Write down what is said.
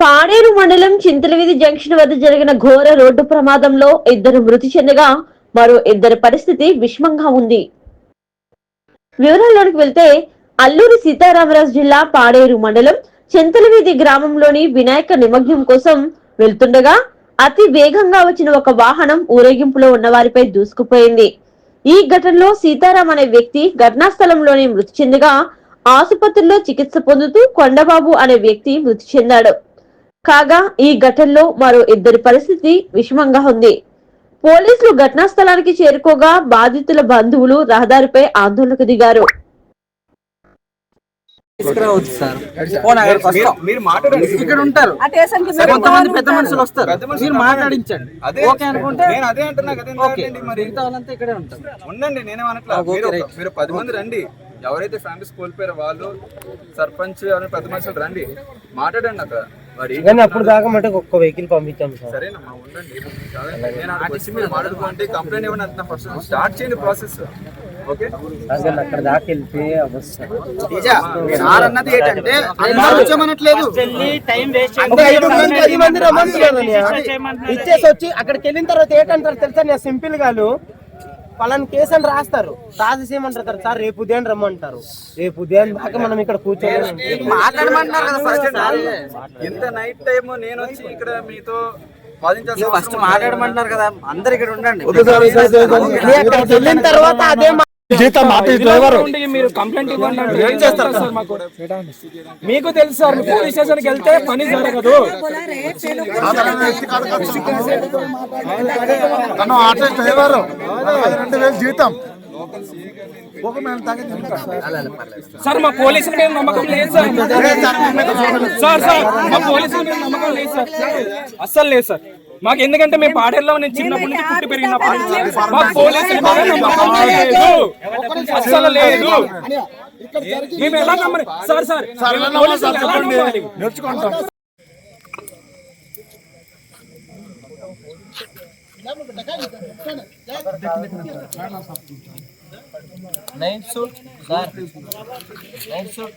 పాడేరు మండలం చింతలవీధి జంక్షన్ వద్ద జరిగిన ఘోర రోడ్డు ప్రమాదంలో ఇద్దరు మృతి చెందగా మరో ఇద్దరి పరిస్థితి విషమంగా ఉంది. వివరాల్లోకి వెళ్తే అల్లూరి సీతారామరాజు జిల్లా పాడేరు మండలం చింతలవీధి గ్రామంలోని వినాయక నిమగ్నం కోసం వెళ్తుండగా అతి వేగంగా వచ్చిన ఒక వాహనం ఊరేగింపులో ఉన్న వారిపై దూసుకుపోయింది. ఈ ఘటనలో సీతారాం అనే వ్యక్తి ఘటనా స్థలంలోనే మృతి చెందగా ఆసుపత్రిలో చికిత్స పొందుతూ కొండబాబు అనే వ్యక్తి మృతి చెందాడు. కాగా ఈ ఘటనలో మరో ఇద్దరి పరిస్థితి విషమంగా ఉంది. పోలీసులు ఘటనా స్థలానికి చేరుకోగా బాధితుల బంధువులు రహదారిపై ఆందోళనకు దిగారు. తీసుకురావచ్చు సార్. ఫోన్ మీరు మాట్లాడండి. ఇక్కడ ఉంటారు. కొంతమంది పెద్ద మనుషులు వస్తారు. పెద్ద మనుషులు మీరు మాట్లాడించండి. అదే ఓకే అనుకుంటే నేను అదే అంటున్నా కదా మరి. మిగతా వాళ్ళంతా ఇక్కడే ఉంటారు. ఉండండి నేనే అనట్లా. ఓకే, మీరు పది మంది రండి. ఎవరైతే ఫ్యామిలీస్ కోల్పోయారో వాళ్ళు సర్పంచ్ ఎవరైనా పెద్ద మనుషులు రండి. మాట్లాడండి అక్కడ. కానీ అప్పుడు దాకా మటు ఒక్క వెహికల్ పంపించాం సార్. సరేనమ్మా ఉండండి. నేను మీరు మాట్లాడుకుంటే కంప్లైంట్ ఇవ్వండి అంత ఫస్ట్ స్టార్ట్ చేయండి ప్రాసెస్ అసలు అక్కడ దాకా వెళ్తే అవస్థ సార్ అన్నది ఏంటంటే అందరూ వచ్చామనట్లేదు ఒక ఐదు మంది పది మంది. ఇచ్చేసి వచ్చి అక్కడికి వెళ్ళిన తర్వాత ఏంటంటారు తెలుసా నేను సింపుల్ గాను పలానా కేసు అని రాస్తారు. రాసేసి ఏమంటారు సార్? రేపు ఉదయం రమ్మంటారు. రేపు ఉదయం దాకా మనం ఇక్కడ కూర్చోవాలి మాట్లాడమంటున్నారు కదా నైట్ టైం నేను వచ్చి ఇక్కడ మీతో ఫస్ట్? మాట్లాడమంటున్నారు కదా. అందరు ఇక్కడ ఉండండి. వెళ్ళిన తర్వాత అదే మా- మీరు కంప్లైంట్ ఇవ్వండి ఏం చేస్తారు? సార్ మాకు? మీకు తెలుసు సార్ పోలీస్ స్టేషన్కి వెళ్తే పని జరగదు. తను ఆటో డ్రైవర్ రెండు వేలు జీతం. సార్ మా పోలీసుల మీద నమ్మకం లేదు సార్. సార్ సార్ మా పోలీసుల మీద నమ్మకం లేదు సార్. అస్సలు లేదు సార్. మాకు ఎందుకంటే మేము పాడేరులో నేను చిన్నప్పటి నుంచి పుట్టి నుంచి మాకు పోలీసుల నమ్మకం లేదు. అస్సలు లేదు. మేము ఎలా నమ్మని? Sir sir? నేర్చుకుంటాం. Suit sir suit